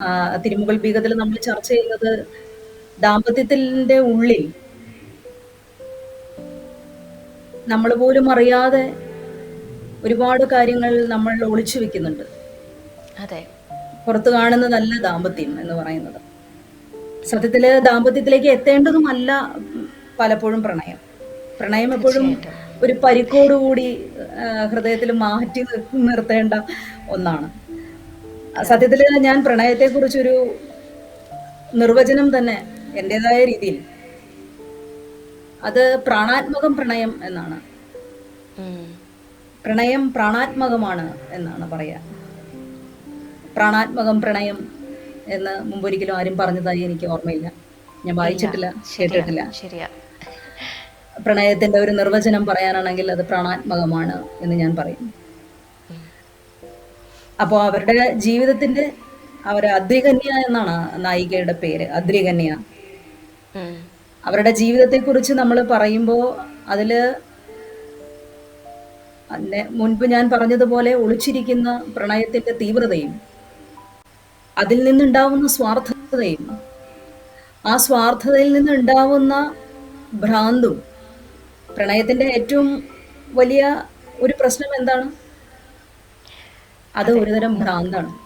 ആഹ് ഭീകത്തിൽ നമ്മൾ ചർച്ച ചെയ്യുന്നത് ദാമ്പത്യത്തിന്റെ ഉള്ളിൽ നമ്മൾ പോലും അറിയാതെ ഒരുപാട് കാര്യങ്ങൾ നമ്മൾ ഒളിച്ചു വെക്കുന്നുണ്ട്. അതെ. പുറത്തു കാണുന്നതല്ല ദാമ്പത്യം എന്ന് പറയുന്നത്. സത്യത്തിൽ ദാമ്പത്യത്തിലേക്ക് എത്തേണ്ടതുമല്ല പലപ്പോഴും പ്രണയം. പ്രണയം എപ്പോഴും ഒരു പരിക്കോടുകൂടി ഹൃദയത്തിൽ മാറ്റി നിർ നിർത്തേണ്ട ഒന്നാണ്. അഹ് ഞാൻ പ്രണയത്തെക്കുറിച്ചൊരു നിർവചനം തന്നെ എന്റെതായ രീതിയിൽ അത് പ്രാണാത്മകം പ്രണയം എന്നാണ്. പ്രണയം പ്രാണാത്മകമാണ് എന്നാണ് പറയാ. പ്രാണാത്മകം പ്രണയം എന്ന് മുമ്പൊരിക്കലും ആരും പറഞ്ഞതായി എനിക്ക് ഓർമ്മയില്ല. ഞാൻ വായിച്ചിട്ടില്ല, കേട്ടിട്ടില്ല. പ്രണയത്തിന്റെ ഒരു നിർവചനം പറയാനാണെങ്കിൽ അത് പ്രാണാത്മകമാണ് എന്ന് ഞാൻ പറയും. ഉം. അപ്പൊ അവരുടെ ജീവിതത്തിന്റെ അവർ അദ്രികന്യ എന്നാണ് നായികയുടെ പേര്. അദ്രികന്യ. അവരുടെ ജീവിതത്തെ കുറിച്ച് നമ്മൾ പറയുമ്പോ അതിൽ മുൻപ് ഞാൻ പറഞ്ഞതുപോലെ ഒളിച്ചിരിക്കുന്ന പ്രണയത്തിന്റെ തീവ്രതയും, അതിൽ നിന്നുണ്ടാവുന്ന സ്വാർത്ഥതയും, ആ സ്വാർത്ഥതയിൽ നിന്നുണ്ടാവുന്ന ഭ്രാന്തും പ്രണയത്തിന്റെ ഏറ്റവും വലിയ ഒരു പ്രശ്നം എന്താണ്? അത് ഒരുതരം ഭ്രാന്താണ്.